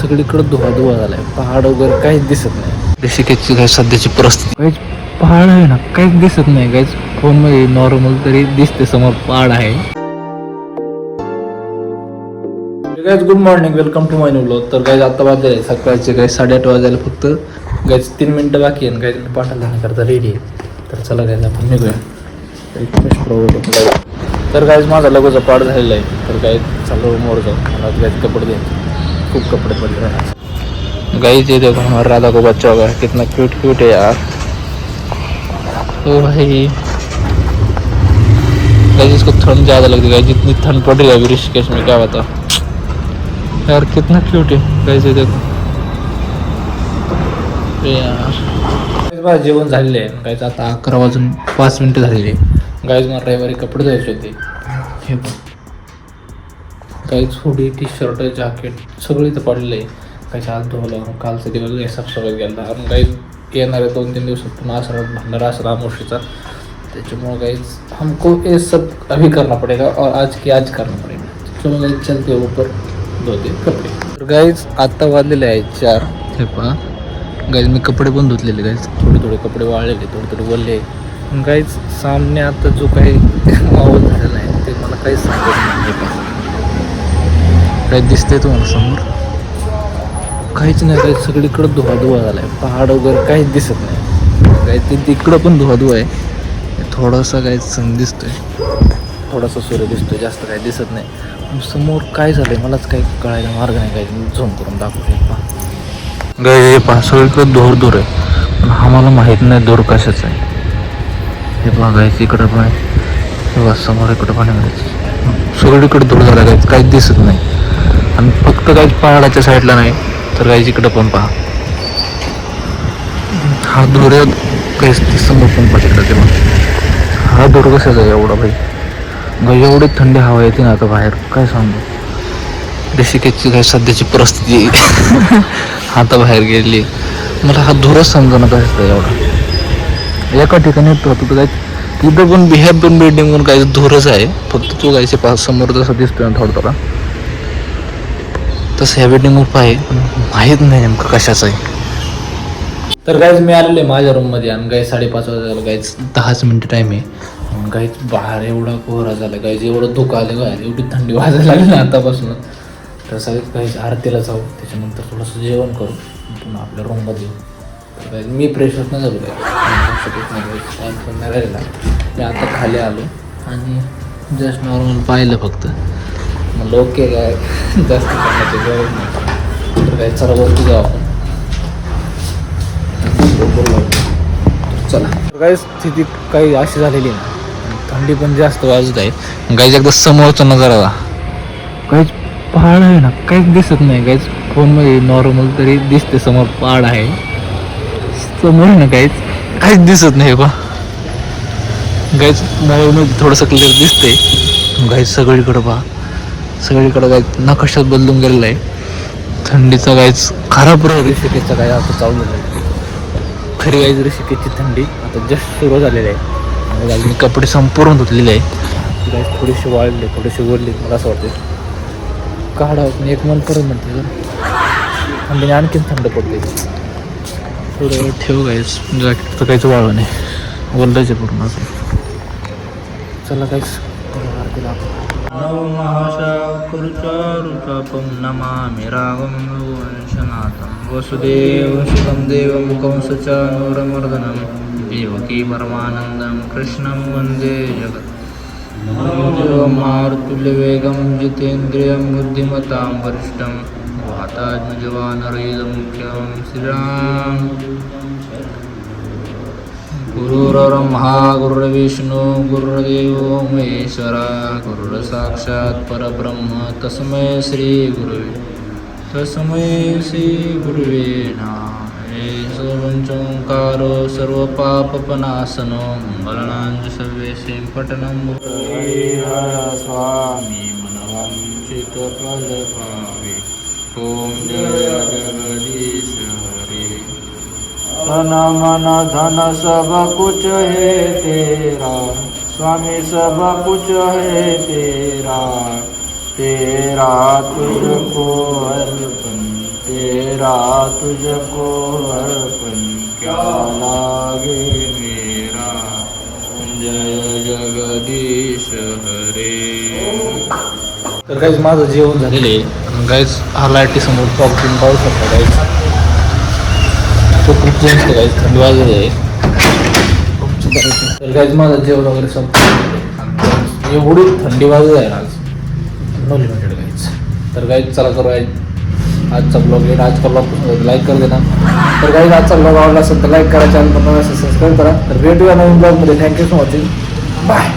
सगळीकडे धुवा धुवा झालाय. पहाड वगैरे काहीच दिसत नाही. ऋषिकेशची काय सध्याची परिस्थिती? काहीच पहाड आहे ना काहीच दिसत नाही काहीच फोनमध्ये नॉर्मल तरी दिसते समोर पहाड आहे. Guys good morning welcome to my new तर गाईज आता वाजले सकाळचे काही साडेआठ वाजायला फक्त. गाईज तीन मिनटं बाकी आहे गाईज मी पाठाला जाण्याकरता रेडी आहे. तर चला गाईज आपण निघूया. तर गाईज माझा लगोचा पाठ झालेला आहे. तर गाईज चालू मोर जाऊ. मला गाईज कपडे द्यायचे. खूप कपडे पडले राहणार गाईज ये देखो हमारा राधा को बच्चा होगा। कितना क्यूट क्यूट है यार। ओ भाई। गाइस इसको ठंड ज़्यादा लगती है। जितनी ठंड पड़ रही है अभी ऋषिकेश में क्या बता यार कितना क्यूट है। गाइस ये देखो। यार। जेवण झालेलं आहे. गाईज आता अकरा वाजून पाच मिनटं झालेली आहे. गाईज मला रविवारी कपडे द्यायचे होते. हे काहीच हुडी टी शर्ट जॅकेट सगळं इथं पडलं आहे. काहीच हात धुवलं कालचा दिवस काही सगळं गेला. आणि काही येणाऱ्या दोन तीन दिवसात पुन्हा असं भंडारा असं रामोशीचा त्याच्यामुळं काहीच हमको ये सब अभी करना पड़ेगा और आज की आज करना पड़ेगा. चलते ऊपर. धोते कपडे. तर गाईज आत्ता वाजलेले आहे चार. हे पहा. गाईज मी कपडे पण धुतलेले गाईज थोडे थोडे कपडे वाळलेले थोडे थोडे वळले गाईज सामने आता जो काही माहोल झालेला आहे ते मला काहीच सांगत नाही. काही दिसतंय तुम्हाला समोर. काहीच नाही काही सगळीकडं धुवा धुवा झाला आहे पहाड वगैरे काहीच दिसत नाही. काही ते तिकडं पण धुवा धुवा आहे. थोडासा काही सण दिसतोय. थोडासा सूर्य दिसतोय जास्त काही दिसत नाही. समोर काय झालंय मलाच काही कळायला मार्ग नाही काही झोम करून दाखवते पहा. गाय हे पहा सगळीकडं धोर धोर आहे. पण आम्हाला माहीत नाही धोर कशाचा आहे. हे पहा गायचं इकडं पण आहे. समोर इकडं पण आहे. गायचं. सगळीकडे धूर झाला काहीच काहीच दिसत नाही. आणि फक्त काही पहाडाच्या साईडला नाही तर काही इकडं पण पहा. हा दुर्ग काहीच ते समोर पण पाहिजे तेव्हा हा दुर्ग कशाचा आहे एवढा भाई? भाई एवढी थंडी हवा येते ना आता बाहेर काय सांगू? ऋषिकेशची काय सध्याची परिस्थिती आता बाहेर गेली. मला हा धुरच समजा कशाचा एवढा. एका ठिकाणी येतो होतो काय तिथं पण बिहार पण बिल्डिंग पण काही धुरच आहे. फक्त तू गायचे पास समोर जसं दिसतोय थोडं थोडा. तसं ह्या बिल्डिंगवर पाहिजे पण माहीत नाही नेमकं कशाचं आहे तर गाईज मी आलेलो आहे माझ्या रूममध्ये आणि गाईज साडेपाच वाजता गाईज दहाच मिनटं टाईम आहे. आणि गाईज बाहेर एवढा कोहरा झाला. गाईज एवढं धुकं आलं गाय एवढी थंडी वाजायला लागली ना आतापासून तर सगळ्यात गाईज आरतीला जाऊ. त्याच्यानंतर थोडंसं जेवण करू. पुन्हा आपल्या रूममध्ये येऊ. तर गाईज मी होत नाही झालो काय नाही राहिला मी आता खाली आलो. आणि जस्ट नॉर्मल पाहिलं फक्त. म्हणलं ओके काय? जास्त करण्याची गरज नाही. तर काय चला वरती जाऊ आपण. चला. काही स्थिती काही अशी झालेली नाही. थंडी पण जास्त वाजत आहे. गाईज एकदा समोरचा नजारा काहीच पहाड आहे ना काहीच दिसत नाही. काहीच फोनमध्ये नॉर्मल तरी दिसते समोर पहाड आहे. समोर आहे ना काहीच काहीच दिसत नाही बा. गाईच मोबाईलमध्ये थोडंसं क्लिअर दिसते गाईज सगळीकडं पहा सगळीकडं काय नकाशात बदलून गेलेलं आहे. थंडीचा काहीच खराब ऋषिकेशचा काय आता चालू झालं आहे. खरी गाईज ऋषिकेशची थंडी आता जस्ट सुरू झालेली आहे. आणि मी कपडे संपूर्ण धुतलेले आहे. गाईज थोडेसे वाळले थोडेसे ओढले मला असं वाटते काढा पण एक मन परत म्हणते थंडीने आणखीन थंड पडते थोडं वेळ ठेव गाईज जॅकेट तर काहीच वाळलं नाही. ओललं पूर्ण असं. चला काहीच आरतीला आपण नवमहाशाकुरुचारुचापं नमामि रागं वंशनाथं वसुदेवसुतं देवं कंसचानूरमर्दनं देवकी परमानन्दं कृष्णं वन्दे जगत्। मारुतुल्यवेगं जितेन्द्रियं बुद्धिमतां वरिष्ठं वातात्मजवानरैदमुख्यं श्रीराम। गुरुरब्रह्मा गुरुरविष्णु गुरुरदेव महेश्वरा गुरुडसाक्षात् परब्रह्म तस्मै श्रीगुरुवे तस्मै श्रीगुरुवे सु सर्वपापपनाशनो मङ्गलनाञ्जसवेशीपठनं स्वामी मनवाञ्चितपादपा ॐ जय जगन् तन मन धन सब कुछ है तेरा। स्वामी सब कुछ है तेरा। तेरा तुझको अर्पण तेरा तुझको अर्पण। क्या लागे मेरा? जय जगदीश हरे। तर काहीच माझं जेवण झालेलं आहे. आणि काहीच हा लाईटी समोर टॉप पाहू शकता काहीच तो खूप चेंज काहीच थंडी वाजलेली आहे तर काहीच माझं जेवण वगैरे संपलं एवढी थंडी वाजत आहे ना आज नो लिमिटेड काहीच तर काहीच चला करू आहे आजचा ब्लॉग येईल आजचा ब्लॉग लाईक कर देणार तर काही आजचा ब्लॉग आवडला असेल तर लाईक करा. चॅनल बनवायला सबस्क्राईब करा तर भेटूया नवीन ब्लॉगमध्ये थँक्यू सो मच बाय